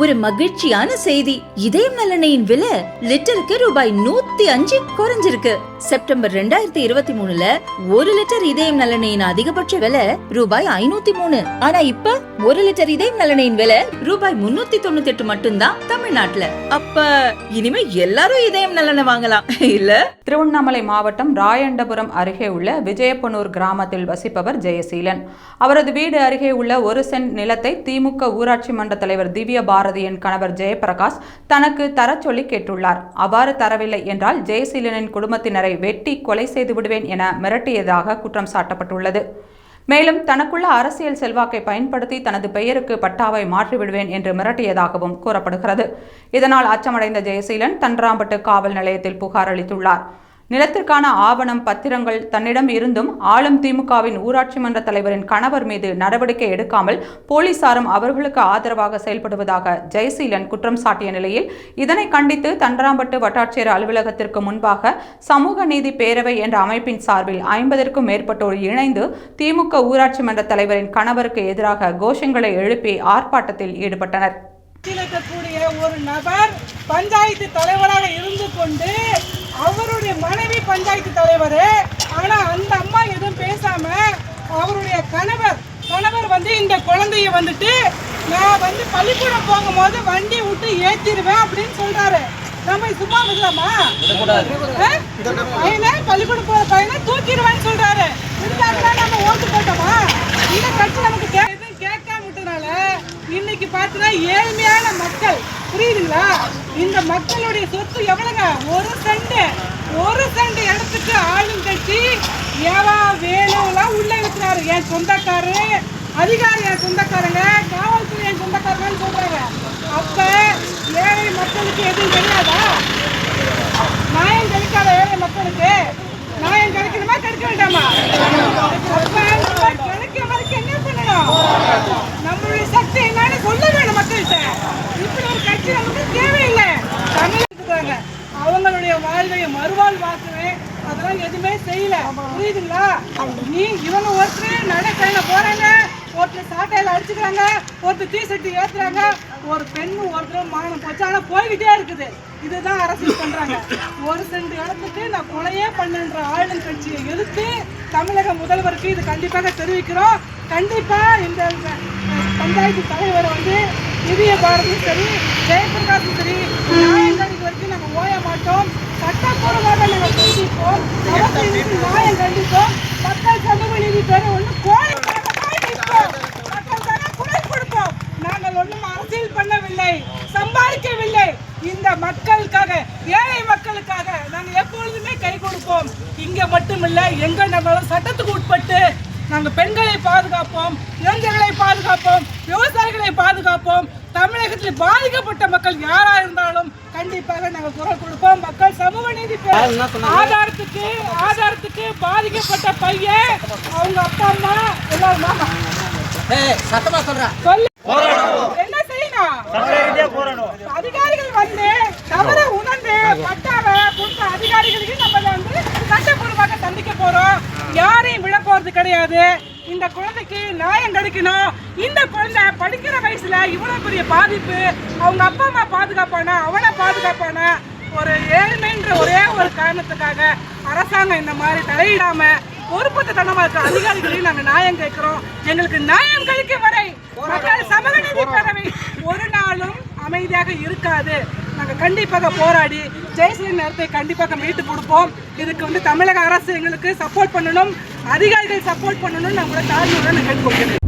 ஒரு மகிழ்ச்சியான செய்தி. இதயம் நலனையின் விலை லிட்டருக்கு ரூபாய் நூத்தி அஞ்சு குறைஞ்சிருக்கு. செப்டம்பர் ரெண்டாயிரத்தி இருபத்தி மூணுல ஒரு லிட்டர் இதயம் நலனையின் அதிகபட்ச விலை ரூபாய் ஐநூத்தி மூணு. ஆனா இப்ப ஒரு லிட்டர் இதயம் நலனையின் விலை ரூபாய் முன்னூத்தி தொண்ணூத்தி எட்டு மட்டும்தான் தமிழ்நாட்டுல. அப்ப இனிமே எல்லாரும் இதயம் நலனை வாங்கலாம். இல்ல? திருவண்ணாமலை மாவட்டம் ராயண்டபுரம் அருகே உள்ள விஜயப்பனூர் கிராமத்தில் வசிப்பவர் ஜெயசீலன். அவரது வீடு அருகே உள்ள ஒரு சென்ட் நிலத்தை திமுக ஊராட்சி மன்ற தலைவர் திவ்ய பாரதியின் கணவர் ஜெயபிரகாஷ் தனக்கு தரச் சொல்லி கேட்டுள்ளார். அவ்வாறு தரவில்லை என்றால் ஜெயசீலனின் குடும்பத்தினரை வெட்டி கொலை செய்து விடுவேன் என மிரட்டியதாக குற்றம் சாட்டப்பட்டுள்ளது. மேலும் தனக்குள்ள அரசியல் செல்வாக்கை பயன்படுத்தி தனது பெயருக்கு பட்டாவை மாற்றிவிடுவேன் என்று மிரட்டியதாகவும் கூறப்படுகிறது. இதனால் அச்சமடைந்த ஜெயசீலன் தன்றாம்பட்டு காவல் நிலையத்தில் புகார் அளித்துள்ளார். நிலத்திற்கான ஆவணம் பத்திரங்கள் தன்னிடம் இருந்தும் ஆளும் திமுகவின் ஊராட்சி மன்ற தலைவரின் கணவர் மீது நடவடிக்கை எடுக்காமல் போலீசாரும் அவர்களுக்கு ஆதரவாக செயல்படுவதாக ஜெயசீலன் குற்றம் சாட்டிய நிலையில் இதனை கண்டித்து தண்டராம்பட்டு வட்டாட்சியர் அலுவலகத்திற்கு முன்பாக சமூக நீதி பேரவை என்ற அமைப்பின் சார்பில் ஐம்பதற்கும் மேற்பட்டோர் இணைந்து திமுக ஊராட்சி மன்ற தலைவரின் கணவருக்கு எதிராக கோஷங்களை எழுப்பி ஆர்ப்பாட்டத்தில் ஈடுபட்டனர். ஒரு நபர் பஞ்சாயத்து தலைவராக இருந்து கொண்டு அவருடைய மனைவி பஞ்சாயத்து தலைவர் ஆனா அந்த அம்மா எதுவும் பேசாம அவருடைய கணவர் கணவர் வந்து இந்த குழந்தைய வந்துட்டு நான் வந்து பள்ளிக்கூடம் போகும்போது வண்டி விட்டு ஏத்திடுவேன் அப்படின்னு சொல்றாரு. நம்ம சும்மா விடலாமா? பையனை பள்ளிக்கூடம் போற பையனை தூக்கிடுவேன்னு சொல்றாரு. இதுக்காக நம்ம ஓட்டு போட்டோமா? இந்த கட்சி நமக்கு எதுவும் கேட்காம விட்டனால இன்னைக்கு பார்த்தீங்கன்னா ஏழ்மையான மக்கள். புரியுதுங்களா? இந்த மக்களுடைய சொத்து எவ்வளவுங்க? ஒரு சென்ட். ஒரு சென்ட் இடத்துக்கு ஆளும் கட்சி ஏவா வேணும்லாம் உள்ள இருக்கிறாரு. என் சொந்தக்காரு அதிகாரி என் சொந்தக்காரங்க காவல்துறை என் சொந்தக்காரங்கன்னு சொல்றாங்க. அப்ப ஏழை மக்களுக்கு எதுவும் தெரியாதா? நியாயம் கிடைக்காத ஏழை மக்களுக்கு? நியாயம் கிடைக்கணுமா கிடைக்க வேண்டாமா? அப்ப கிடைக்கிற வரைக்கும் என்ன பண்ணணும்? நம்மளுடைய சக்தி என்னன்னு சொல்ல வேணும் மக்கள்கிட்ட. இப்படி ஒரு கட்சி நமக்கு தேவையில்லை. தமிழ்நாட்டுக்காங்க அவங்களுடைய வாழ்வையை மறுவாழ்வாக்குவே அதெல்லாம் எதுவுமே செய்யல. புரியுதுங்களா? நீ இவங்க ஒருத்தர் நடைக்கையில போறாங்க. ஒருத்தர் சாட்டையில் அடிச்சுக்கிறாங்க ஒருத்தர் தீ ஏற்றுறாங்க ஒரு பெண் ஒருத்தர் மானம் போச்சு ஆனால் போய்கிட்டே இருக்குது. இதுதான் அரசியல் பண்ணுறாங்க ஒரு செண்டு இடத்துக்கு நான் கொலையே பண்ணுன்ற ஆளும் கட்சியை எதிர்த்து தமிழக முதல்வருக்கு இது கண்டிப்பாக தெரிவிக்கிறோம். கண்டிப்பாக இந்த பஞ்சாயத்து தலைவர் வந்து நிதிய பாரதியும் சரி ஜெயபிரகாஷும் சரி நியாயம் வரைக்கும் நாங்கள் ஓய மாட்டோம். சட்டப்பூர்வமாக நாங்கள் கண்டிப்போம் நியாயம் கண்டிப்போம் மக்கள் சமூக நீதி பெற ஒன்று கோழி கணக்காய் நிற்போம். மக்களுக்காக குரல் கொடுப்போம் நாங்கள் ஒன்றும் அரசியல் பண்ணவில்லை சம்பாதிக்கவில்லை இந்த மக்களுக்காக ஏழை மக்களுக்காக நாங்கள் எப்பொழுதுமே கை கொடுப்போம். இங்க மட்டுமில்ல எங்க நம்மளும் சட்டத்துக்கு உட்பட்டு நாங்கள் பெண்களை பாதுகாப்போம் இளைஞர்களை பாதுகாப்போம் விவசாயிகளை பாதுகாப்போம். தமிழகத்தில் பாதிக்கப்பட்ட மக்கள் யாரா இருந்தாலும் கண்டிப்பாக நாங்கள் குரல் கொடுப்போம். மக்கள் சமூக நீதி ஆதாரத்துக்கு ஆதாரத்துக்கு பாதிக்கப்பட்ட பையன் அவங்க அப்பா அம்மா எல்லாரும் சத்தமா சொல்ற சொல்லு என்ன செய்யணும் அதிகாரிகள் வந்து தவற உணர்ந்து பட்டாவை கொடுத்த அதிகாரிகளுக்கு நம்ம வந்து சட்டப்பூர்வமாக சந்திக்க போறோம் யாரையும் விட போறது கிடையாது. இந்த குழந்தைக்கு நியாயம் கிடைக்கணும் இந்த குழந்தை படிக்கிற வயசுல இவ்வளவு பெரிய பாதிப்பு. அவங்க அப்பா அம்மா பாதுகாப்பானா? அவனை பாதுகாப்பானா? ஒரு ஏழ்மைன்ற ஒரே ஒரு காரணத்துக்காக அரசாங்கம் இந்த மாதிரி தலையிடாம பொறுப்புத்தனமா இருக்க அதிகாரிகளையும் நாங்க நியாயம் கேட்கிறோம். எங்களுக்கு நியாயம் கிடைக்கும் வரை மக்கள் சமூக நீதி பேரவை ஒரு நாளும் அமைதியாக இருக்காது. நாங்க கண்டிப்பாக போராடி ஜெயசீலன் நேரத்தை கண்டிப்பாக மீட்டு கொடுப்போம். இதுக்கு வந்து தமிழக அரசு எங்களுக்கு சப்போர்ட் பண்ணணும். அதிகாரிகள் சப்போர்ட் பண்ணணும்னு நான் உங்களை தாழ்மையுடன் கேட்டுக்கொள்கிறேன்.